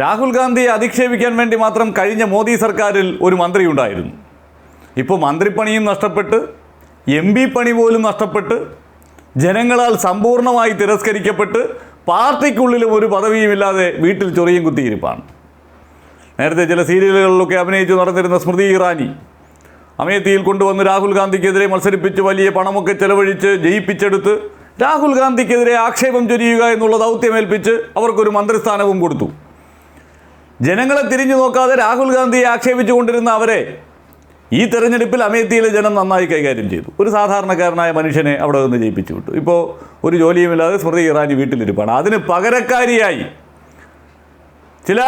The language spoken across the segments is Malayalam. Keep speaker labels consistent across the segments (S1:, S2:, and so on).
S1: രാഹുൽ ഗാന്ധിയെ അധിക്ഷേപിക്കാൻ വേണ്ടി മാത്രം കഴിഞ്ഞ മോദി സർക്കാരിൽ ഒരു മന്ത്രി ഉണ്ടായിരുന്നു. ഇപ്പോൾ മന്ത്രിപ്പണിയും നഷ്ടപ്പെട്ട് എം പി പണി പോലും നഷ്ടപ്പെട്ട് ജനങ്ങളാൽ സമ്പൂർണമായി തിരസ്കരിക്കപ്പെട്ട് പാർട്ടിക്കുള്ളിലും ഒരു പദവിയുമില്ലാതെ വീട്ടിൽ ചൊറിയും കുത്തിയിരിപ്പാണ്. നേരത്തെ ചില സീരിയലുകളിലൊക്കെ അഭിനയിച്ചു നടന്നിരുന്ന സ്മൃതി ഇറാനി അമേത്തിയിൽ കൊണ്ടുവന്ന് രാഹുൽ ഗാന്ധിക്കെതിരെ മത്സരിപ്പിച്ച് വലിയ പണമൊക്കെ ചെലവഴിച്ച് ജയിപ്പിച്ചെടുത്ത് രാഹുൽ ഗാന്ധിക്കെതിരെ ആക്ഷേപം ചൊരിയുക എന്നുള്ള ദൗത്യമേൽപ്പിച്ച് അവർക്കൊരു മന്ത്രിസ്ഥാനവും കൊടുത്തു. ജനങ്ങളെ തിരിഞ്ഞു നോക്കാതെ രാഹുൽ ഗാന്ധിയെ ആക്ഷേപിച്ചുകൊണ്ടിരുന്ന അവരെ ഈ തെരഞ്ഞെടുപ്പിൽ അമേത്തിയിലെ ജനം നന്നായി കൈകാര്യം ചെയ്തു. ഒരു സാധാരണക്കാരനായ മനുഷ്യനെ അവിടെ നിന്ന് ജയിപ്പിച്ചു വിട്ടു. ഇപ്പോൾ ഒരു ജോലിയുമില്ലാതെ സ്മൃതി ഇറാനി വീട്ടിലിരിപ്പാണ്. അതിന് പകരക്കാരിയായി ചില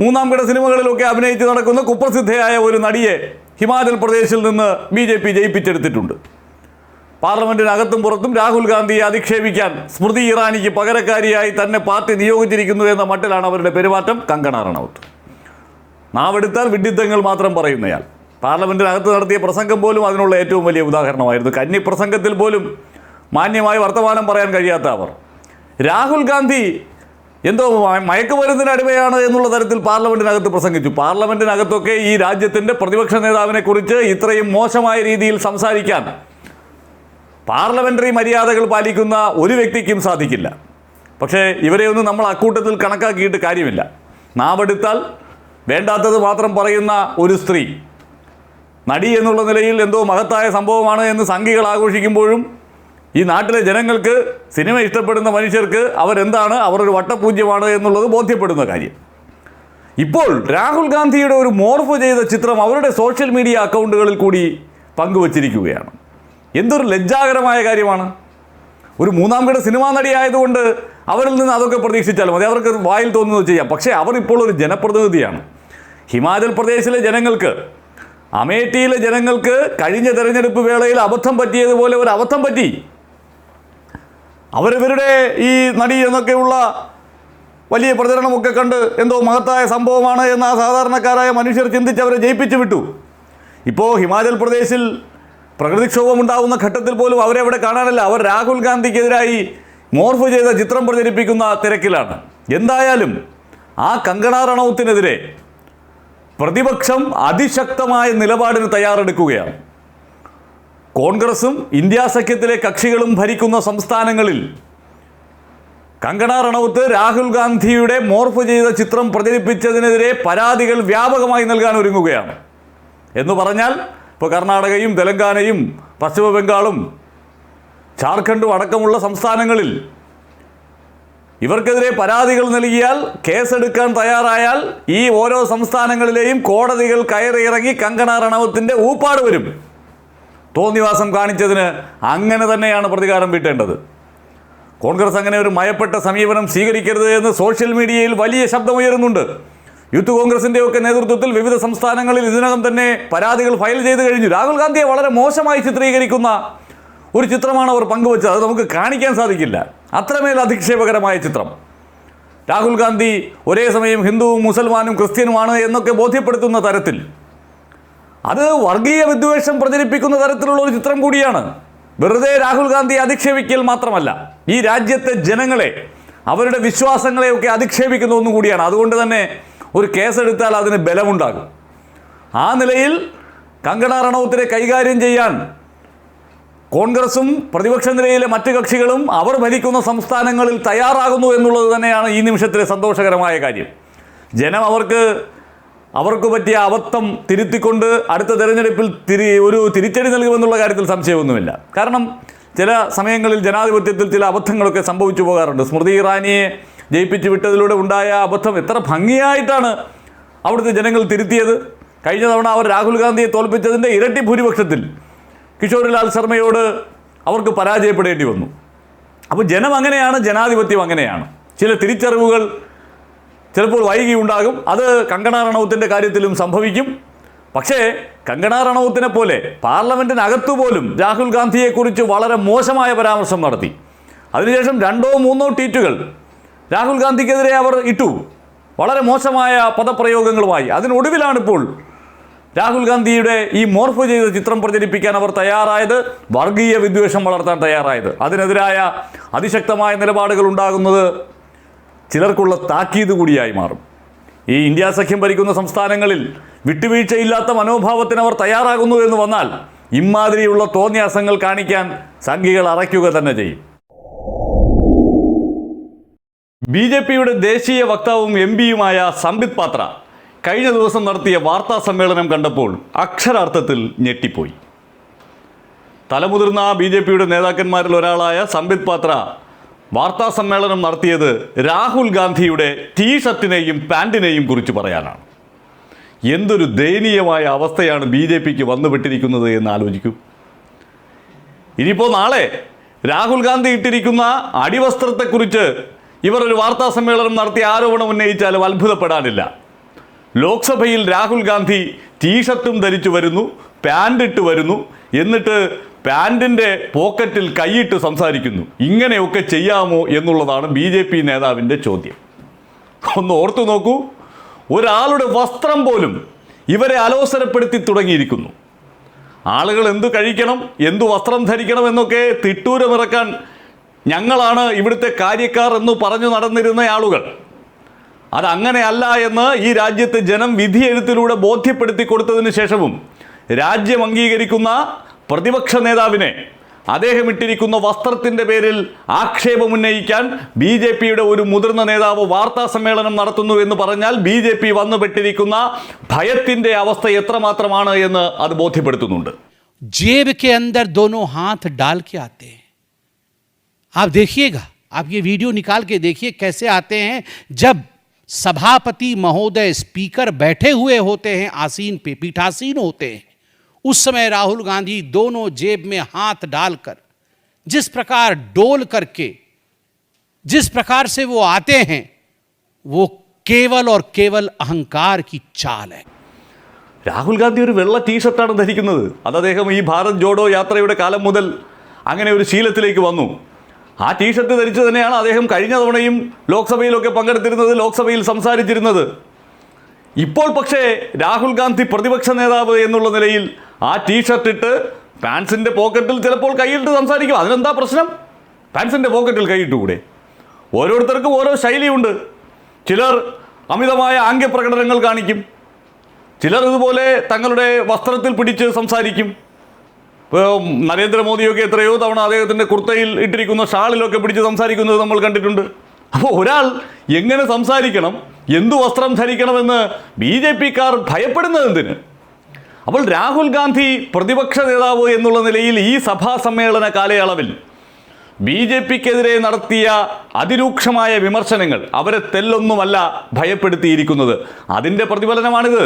S1: മൂന്നാം കിട സിനിമകളിലൊക്കെ അഭിനയിച്ച് നടക്കുന്ന കുപ്രസിദ്ധയായ ഒരു നടിയെ ഹിമാചൽ പ്രദേശിൽ നിന്ന് ബി ജെ പി ജയിപ്പിച്ചെടുത്തിട്ടുണ്ട്. പാർലമെന്റിനകത്തും പുറത്തും രാഹുൽ ഗാന്ധിയെ അധിക്ഷേപിക്കാൻ സ്മൃതി ഇറാനിക്ക് പകരക്കാരിയായി തന്നെ പാർട്ടി നിയോഗിച്ചിരിക്കുന്നു എന്ന മട്ടിലാണ് അവരുടെ പെരുമാറ്റം. കങ്കണ റണൌട്ട് നാവെടുത്താൽ വിഡിത്തങ്ങൾ മാത്രം പറയുന്നയാൾ. പാർലമെന്റിനകത്ത് നടത്തിയ പ്രസംഗം പോലും അതിനുള്ള ഏറ്റവും വലിയ ഉദാഹരണമായിരുന്നു. കന്നി പ്രസംഗത്തിൽ പോലും മാന്യമായി വർത്തമാനം പറയാൻ കഴിയാത്ത അവർ. രാഹുൽ ഗാന്ധി എന്തോ മയക്കുമരുന്നിന് അടിമയാണ് എന്നുള്ള തരത്തിൽ പാർലമെന്റിനകത്ത് പ്രസംഗിച്ചു. പാർലമെന്റിനകത്തൊക്കെ ഈ രാജ്യത്തിന്റെ പ്രതിപക്ഷ നേതാവിനെ കുറിച്ച് ഇത്രയും മോശമായ രീതിയിൽ സംസാരിക്കാൻ പാർലമെന്ററി മര്യാദകൾ പാലിക്കുന്ന ഒരു വ്യക്തിക്കും സാധിക്കില്ല. പക്ഷേ ഇവരെ ഒന്നും നമ്മൾ അക്കൂട്ടത്തിൽ കണക്കാക്കിയിട്ട് കാര്യമില്ല. നാവെടുത്താൽ വേണ്ടാത്തത് മാത്രം പറയുന്ന ഒരു സ്ത്രീ. നടി എന്നുള്ള നിലയിൽ എന്തോ മഹത്തായ സംഭവമാണ് എന്ന് സംഘികൾ ആഘോഷിക്കുമ്പോഴും ഈ നാട്ടിലെ ജനങ്ങൾക്ക് സിനിമ ഇഷ്ടപ്പെടുന്ന മനുഷ്യർക്ക് അവരെന്താണ്? അവർ ഒരു വട്ടപൂജ്യമാണ് എന്നുള്ളത് ബോധ്യപ്പെടുന്ന കാര്യം. ഇപ്പോൾ രാഹുൽ ഗാന്ധിയുടെ ഒരു മോർഫ് ചെയ്ത ചിത്രം അവരുടെ സോഷ്യൽ മീഡിയ അക്കൗണ്ടുകളിൽ കൂടി പങ്കുവച്ചിരിക്കുകയാണ്. എന്തൊരു ലജ്ജാകരമായ കാര്യമാണ്. ഒരു മൂന്നാം കിട സിനിമാ നടിയായതുകൊണ്ട് അവരിൽ നിന്ന് അതൊക്കെ പ്രതീക്ഷിച്ചാലും മതി. അവർക്ക് വായിൽ തോന്നുന്നത് ചെയ്യാം. പക്ഷേ അവർ ഇപ്പോൾ ഒരു ജനപ്രതിനിധിയാണ്. ഹിമാചൽ പ്രദേശിലെ ജനങ്ങൾക്ക് അമേഠിയിലെ ജനങ്ങൾക്ക് കഴിഞ്ഞ തെരഞ്ഞെടുപ്പ് വേളയിൽ അബദ്ധം പറ്റിയതുപോലെ ഒരു അബദ്ധം പറ്റി. അവരിവരുടെ ഈ നടി എന്നൊക്കെയുള്ള വലിയ പ്രചരണമൊക്കെ കണ്ട് എന്തോ മഹത്തായ സംഭവമാണ് എന്ന് ആ സാധാരണക്കാരായ മനുഷ്യർ ചിന്തിച്ച് അവരെ ജയിപ്പിച്ചു വിട്ടു. ഇപ്പോൾ ഹിമാചൽ പ്രദേശിൽ പ്രകൃതിക്ഷോഭം ഉണ്ടാകുന്ന ഘട്ടത്തിൽ പോലും അവരെ അവിടെ കാണാനല്ല. അവർ രാഹുൽ ഗാന്ധിക്കെതിരായി മോർഫ് ചെയ്ത ചിത്രം പ്രചരിപ്പിക്കുന്ന തിരക്കിലാണ്. എന്തായാലും ആ കങ്കണ റണൌത്തിനെതിരെ പ്രതിപക്ഷം അതിശക്തമായ നിലപാടിന് തയ്യാറെടുക്കുകയാണ്. കോൺഗ്രസും ഇന്ത്യ സഖ്യത്തിലെ കക്ഷികളും ഭരിക്കുന്ന സംസ്ഥാനങ്ങളിൽ കങ്കണ റണൌത്ത് രാഹുൽ ഗാന്ധിയുടെ മോർഫ് ചെയ്ത ചിത്രം പ്രചരിപ്പിച്ചതിനെതിരെ പരാതികൾ വ്യാപകമായി നൽകാൻ ഒരുങ്ങുകയാണ് എന്ന് പറഞ്ഞാൽ ഇപ്പോൾ കർണാടകയും തെലങ്കാനയും പശ്ചിമ ബംഗാളും ജാർഖണ്ഡും അടക്കമുള്ള സംസ്ഥാനങ്ങളിൽ ഇവർക്കെതിരെ പരാതികൾ നൽകിയാൽ കേസെടുക്കാൻ തയ്യാറായാൽ ഈ ഓരോ സംസ്ഥാനങ്ങളിലെയും കോടതികൾ കയറിയിറങ്ങി കങ്കണ റണവത്തിന്റെ ഊപ്പാട് വരും. തോന്നിവാസം കാണിച്ചതിന് അങ്ങനെ തന്നെയാണ് പ്രതികാരം വീട്ടേണ്ടത്. കോൺഗ്രസ് അങ്ങനെ ഒരു മയപ്പെട്ട സമീപനം സ്വീകരിക്കരുത് എന്ന് സോഷ്യൽ മീഡിയയിൽ വലിയ ശബ്ദമുയരുന്നുണ്ട്. യൂത്ത് കോൺഗ്രസിന്റെ ഒക്കെ നേതൃത്വത്തിൽ വിവിധ സംസ്ഥാനങ്ങളിൽ ഇതിനകം തന്നെ പരാതികൾ ഫയൽ ചെയ്ത് കഴിഞ്ഞു. രാഹുൽ ഗാന്ധിയെ വളരെ മോശമായി ചിത്രീകരിക്കുന്ന ഒരു ചിത്രമാണ് അവർ പങ്കുവച്ചത്. അത് നമുക്ക് കാണിക്കാൻ സാധിക്കില്ല. അത്രമേൽ അധിക്ഷേപകരമായ ചിത്രം. രാഹുൽ ഗാന്ധി ഒരേ സമയം ഹിന്ദുവും മുസൽമാനും ക്രിസ്ത്യനുമാണ് എന്നൊക്കെ ബോധ്യപ്പെടുത്തുന്ന തരത്തിൽ. അത് വർഗീയ വിദ്വേഷം പ്രചരിപ്പിക്കുന്ന തരത്തിലുള്ള ഒരു ചിത്രം കൂടിയാണ്. വെറുതെ രാഹുൽ ഗാന്ധി അധിക്ഷേപിക്കൽ മാത്രമല്ല ഈ രാജ്യത്തെ ജനങ്ങളെ അവരുടെ വിശ്വാസങ്ങളെയൊക്കെ അധിക്ഷേപിക്കുന്ന ഒന്നുകൂടിയാണ് അതുകൊണ്ട് തന്നെ ഒരു കേസെടുത്താൽ അതിന് ബലമുണ്ടാകും. ആ നിലയിൽ കങ്കണ റണൌത്തിനെ കൈകാര്യം ചെയ്യാൻ കോൺഗ്രസും പ്രതിപക്ഷ നിലയിലെ മറ്റ് കക്ഷികളും അവർ ഭരിക്കുന്ന സംസ്ഥാനങ്ങളിൽ തയ്യാറാകുന്നു എന്നുള്ളത് തന്നെയാണ് ഈ നിമിഷത്തിലെ സന്തോഷകരമായ കാര്യം. ജനം അവർക്ക് അവർക്ക് പറ്റിയ അബദ്ധം തിരുത്തിക്കൊണ്ട് അടുത്ത തെരഞ്ഞെടുപ്പിൽ തിരി ഒരു തിരിച്ചടി നൽകുമെന്നുള്ള കാര്യത്തിൽ സംശയമൊന്നുമില്ല. കാരണം ചില സമയങ്ങളിൽ ജനാധിപത്യത്തിൽ ചില അബദ്ധങ്ങളൊക്കെ സംഭവിച്ചു പോകാറുണ്ട്. സ്മൃതി ഇറാനിയെ ജയിപ്പിച്ചു വിട്ടതിലൂടെ ഉണ്ടായ അബദ്ധം എത്ര ഭംഗിയായിട്ടാണ് അവിടുത്തെ ജനങ്ങൾ തിരുത്തിയത്. കഴിഞ്ഞ തവണ അവർ രാഹുൽ ഗാന്ധിയെ തോൽപ്പിച്ചതിന്റെ ഇരട്ടി ഭൂരിപക്ഷത്തിൽ കിഷോറിലാൽ ശർമ്മയോട് അവർക്ക് പരാജയപ്പെടേണ്ടി വന്നു. അപ്പോൾ ജനം അങ്ങനെയാണ് ജനാധിപത്യം അങ്ങനെയാണ്. ചില തിരിച്ചറിവുകൾ ചിലപ്പോൾ വൈകിയുണ്ടാകും. അത് കങ്കണ റണൌത്തിന്റെ കാര്യത്തിലും സംഭവിക്കും. പക്ഷേ കങ്കണ റണൌത്തിനെ പോലെ പാർലമെന്റിനകത്തു പോലും രാഹുൽ ഗാന്ധിയെക്കുറിച്ച് വളരെ മോശമായ പരാമർശം നടത്തി. അതിനുശേഷം രണ്ടോ മൂന്നോ ട്വീറ്റുകൾ രാഹുൽ ഗാന്ധിക്കെതിരെ അവർ ഇട്ടു. വളരെ മോശമായ പദപ്രയോഗങ്ങളുമായി. അതിനൊടുവിലാണിപ്പോൾ രാഹുൽ ഗാന്ധിയുടെ ഈ മോർഫ് ചെയ്ത ചിത്രം പ്രചരിപ്പിക്കാൻ അവർ തയ്യാറായത് വർഗീയ വിദ്വേഷം വളർത്താൻ തയ്യാറായത്. അതിനെതിരായ അതിശക്തമായ നിലപാടുകൾ ഉണ്ടാകുന്നത് ചിലർക്കുള്ള താക്കീത് കൂടിയായി മാറും. ഈ ഇന്ത്യ സഖ്യം ഭരിക്കുന്ന സംസ്ഥാനങ്ങളിൽ വിട്ടുവീഴ്ചയില്ലാത്ത മനോഭാവത്തിന് അവർ തയ്യാറാകുന്നു എന്ന് വന്നാൽ ഇമാതിരിയുള്ള തോന്നിയാസങ്ങൾ കാണിക്കാൻ സംഘികൾ അറയ്ക്കുക തന്നെ ചെയ്യും. ബി ജെ പിയുടെ ദേശീയ വക്താവും എം പിയുമായ സംബിത് പാത്ര കഴിഞ്ഞ ദിവസം നടത്തിയ വാർത്താ സമ്മേളനം കണ്ടപ്പോൾ അക്ഷരാർത്ഥത്തിൽ ഞെട്ടിപ്പോയി. തലമുതിർന്ന ബി ജെ പിയുടെ നേതാക്കന്മാരിൽ ഒരാളായ സംബിത് പാത്ര വാർത്താ സമ്മേളനം നടത്തിയത് രാഹുൽ ഗാന്ധിയുടെ ടീ ഷർട്ടിനെയും പാന്റിനെയും കുറിച്ച് പറയാനാണ്. എന്തൊരു ദയനീയമായ അവസ്ഥയാണ് ബി ജെ പിക്ക് വന്നുപെട്ടിരിക്കുന്നത് എന്ന് ആലോചിക്കൂ. ഇനിയിപ്പോൾ നാളെ രാഹുൽ ഗാന്ധി ഇട്ടിരിക്കുന്ന അടിവസ്ത്രത്തെക്കുറിച്ച് ഇവർ ഒരു വാർത്താ സമ്മേളനം നടത്തി ആരോപണം ഉന്നയിച്ചാലും അത്ഭുതപ്പെടാനില്ല. ലോക്സഭയിൽ രാഹുൽ ഗാന്ധി ടീഷർട്ടും ധരിച്ചു വരുന്നു പാന്റ് ഇട്ട് വരുന്നു എന്നിട്ട് പാന്റിന്റെ പോക്കറ്റിൽ കൈയിട്ട് സംസാരിക്കുന്നു. ഇങ്ങനെയൊക്കെ ചെയ്യാമോ എന്നുള്ളതാണ് ബി ജെ പി നേതാവിന്റെ ചോദ്യം. ഒന്ന് ഓർത്തു നോക്കൂ ഒരാളുടെ വസ്ത്രം പോലും ഇവരെ അലോസരപ്പെടുത്തി തുടങ്ങിയിരിക്കുന്നു. ആളുകൾ എന്തു കഴിക്കണം എന്തു വസ്ത്രം ധരിക്കണം എന്നൊക്കെ തിട്ടൂരമിറക്കാൻ ഞങ്ങളാണ് ഇവിടുത്തെ കാര്യക്കാർ എന്ന് പറഞ്ഞു നടന്നിരുന്ന ആളുകൾ. അത് എന്ന് ഈ രാജ്യത്തെ ജനം വിധിയെഴുത്തിലൂടെ ബോധ്യപ്പെടുത്തി കൊടുത്തതിന് ശേഷവും രാജ്യം അംഗീകരിക്കുന്ന പ്രതിപക്ഷ നേതാവിനെ അദ്ദേഹം ഇട്ടിരിക്കുന്ന വസ്ത്രത്തിന്റെ പേരിൽ ആക്ഷേപമുന്നയിക്കാൻ ബി ജെ പിയുടെ ഒരു മുതിർന്ന നേതാവ് വാർത്താ സമ്മേളനം നടത്തുന്നു എന്ന് പറഞ്ഞാൽ ബി ജെ പി വന്നുപെട്ടിരിക്കുന്ന ഭയത്തിന്റെ അവസ്ഥ എത്രമാത്രമാണ് എന്ന് അത് ബോധ്യപ്പെടുത്തുന്നുണ്ട്.
S2: ജേബ് കെ അന്തർ ദോനോ ഹാത്ത് ഡാൽ കെ ആത്തേ आप देखिएगा आप ये वीडियो निकाल के देखिए कैसे आते हैं जब सभापति महोदय स्पीकर बैठे हुए होते हैं आसीन पे पीठासीन होते हैं उस समय राहुल गांधी दोनों जेब में हाथ डालकर जिस प्रकार डोल करके जिस प्रकार से वो आते हैं वो केवल और केवल अहंकार की चाल है
S1: രാഹുൽ ഗാന്ധി ഒരു വെള്ള ടീഷർട്ടാണ് ധരിക്കുന്നത് അത് അദ്ദേഹം ഈ ഭാരത് ജോഡോ യാത്രയുടെ കാലം മുതൽ അങ്ങനെ ഒരു ശീലത്തിലേക്ക് വന്നു ആ ടീഷർട്ട് ധരിച്ചു തന്നെയാണ് അദ്ദേഹം കഴിഞ്ഞ തവണയും ലോക്സഭയിലൊക്കെ പങ്കെടുത്തിരുന്നത് ലോക്സഭയിൽ സംസാരിച്ചിരുന്നത്. ഇപ്പോൾ പക്ഷേ രാഹുൽ ഗാന്ധി പ്രതിപക്ഷ നേതാവ് എന്നുള്ള നിലയിൽ ആ ടീഷർട്ട് ഇട്ട് പാൻസിന്റെ പോക്കറ്റിൽ ചിലപ്പോൾ കൈയിട്ട് സംസാരിക്കും. അതിനെന്താ പ്രശ്നം? പാൻസിന്റെ പോക്കറ്റിൽ കൈയിട്ടുകൂടെ? ഓരോരുത്തർക്കും ഓരോ ശൈലിയുണ്ട്. ചിലർ അമിതമായ ആംഗ്യപ്രകടനങ്ങൾ കാണിക്കും. ചിലർ ഇതുപോലെ തങ്ങളുടെ വസ്ത്രത്തിൽ പിടിച്ച് സംസാരിക്കും. ഇപ്പോൾ നരേന്ദ്രമോദിയൊക്കെ എത്രയോ തവണ അദ്ദേഹത്തിന്റെ കുർത്തയിൽ ഇട്ടിരിക്കുന്ന ഷാളിലൊക്കെ പിടിച്ച് സംസാരിക്കുന്നത് നമ്മൾ കണ്ടിട്ടുണ്ട്. അപ്പോൾ ഒരാൾ എങ്ങനെ സംസാരിക്കണം എന്തു വസ്ത്രം ധരിക്കണമെന്ന് ബി ജെ പിക്കാർ ഭയപ്പെടുന്നത് എന്തിന്? അപ്പോൾ രാഹുൽ ഗാന്ധി പ്രതിപക്ഷ നേതാവ് എന്നുള്ള നിലയിൽ ഈ സഭാ സമ്മേളന കാലയളവിൽ ബി ജെ പിക്കെതിരെ നടത്തിയ അതിരൂക്ഷമായ വിമർശനങ്ങൾ അവരെ തെല്ലൊന്നുമല്ല ഭയപ്പെടുത്തിയിരിക്കുന്നത്. അതിന്റെ പ്രതിഫലനമാണിത്.